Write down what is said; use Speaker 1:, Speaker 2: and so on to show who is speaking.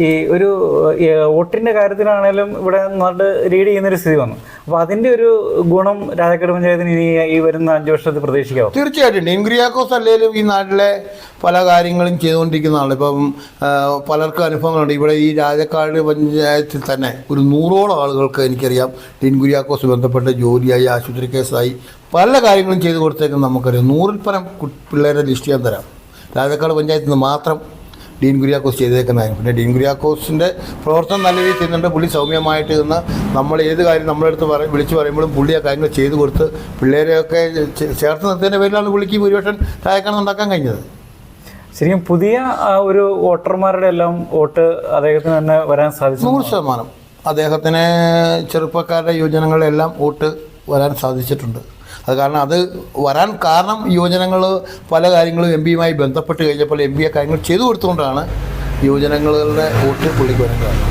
Speaker 1: ഈ ഒരു വോട്ടിന്റെ കാര്യത്തിലാണേലും ഇവിടെ നാട് ലീഡ് ചെയ്യുന്നൊരു സ്ഥിതി വന്നു. അപ്പൊ അതിന്റെ ഒരു ഗുണം രാജാക്കാട് പഞ്ചായത്തിന് ഇനി ഈ വരുന്ന അഞ്ചു വർഷത്തിൽ പ്രതീക്ഷിക്കാം
Speaker 2: തീർച്ചയായിട്ടും. ഡീൻ അല്ലെങ്കിലും ഈ നാട്ടിലെ പല കാര്യങ്ങളും ചെയ്തുകൊണ്ടിരിക്കുന്ന ആളാണ് ഇപ്പം പലർക്കും അനുഭവങ്ങളുണ്ട്. ഇവിടെ ഈ രാജക്കാട് പഞ്ചായത്തിൽ തന്നെ ഒരു നൂറോളം ആളുകൾക്ക് എനിക്കറിയാം ഡീൻ ബന്ധപ്പെട്ട ജോലിയായി ആശുപത്രി കേസായി പല കാര്യങ്ങളും ചെയ്തു കൊടുത്തേക്കും നമുക്കറിയാം. നൂറിൽ പരം പിള്ളേരെ ലിസ്റ്റ് ഞാൻ തരാം. രാജക്കാട് പഞ്ചായത്തിൽ നിന്ന് മാത്രം ഡീൻ കുര്യാക്കോസ് ചെയ്തേക്കുന്നതായിരുന്നു പിന്നെ ഡീൻ കുര്യാക്കോസിന്റെ പ്രവർത്തനം നല്ല രീതിയിൽ ചെയ്യുന്നുണ്ട്. പുള്ളി സൗമ്യമായിട്ട് നിന്ന് നമ്മൾ ഏത് കാര്യം നമ്മുടെ അടുത്ത് പറയും വിളിച്ച് പറയുമ്പോഴും പുള്ളി ആ കാര്യങ്ങൾ ചെയ്തു കൊടുത്ത് പിള്ളേരെയൊക്കെ ചേർത്ത് നിർത്തിയതിന്റെ പേരിലാണ് പുള്ളിക്ക് ഭൂരിപക്ഷം തയ്യാക്കണം ഉണ്ടാക്കാൻ കഴിഞ്ഞത്.
Speaker 1: ശരിക്കും പുതിയ ഒരു വോട്ടർമാരുടെ എല്ലാം വോട്ട് അദ്ദേഹത്തിന് തന്നെ വരാൻ സാധിച്ചു.
Speaker 2: നൂറ് ശതമാനം. അദ്ദേഹത്തിന് ചെറുപ്പക്കാരുടെ യുവജനങ്ങളെല്ലാം വോട്ട് വരാൻ സാധിച്ചിട്ടുണ്ട്. അത് കാരണം അത് വരാൻ കാരണം യുവജനങ്ങൾ പല കാര്യങ്ങളും എം പിയുമായി ബന്ധപ്പെട്ട് കഴിഞ്ഞപ്പോൾ എം പി കാര്യങ്ങൾ ചെയ്തു കൊടുത്തുകൊണ്ടാണ് യുവജനങ്ങളുടെ വോട്ട് പുള്ളിക്ക് വരാൻ കാരണം.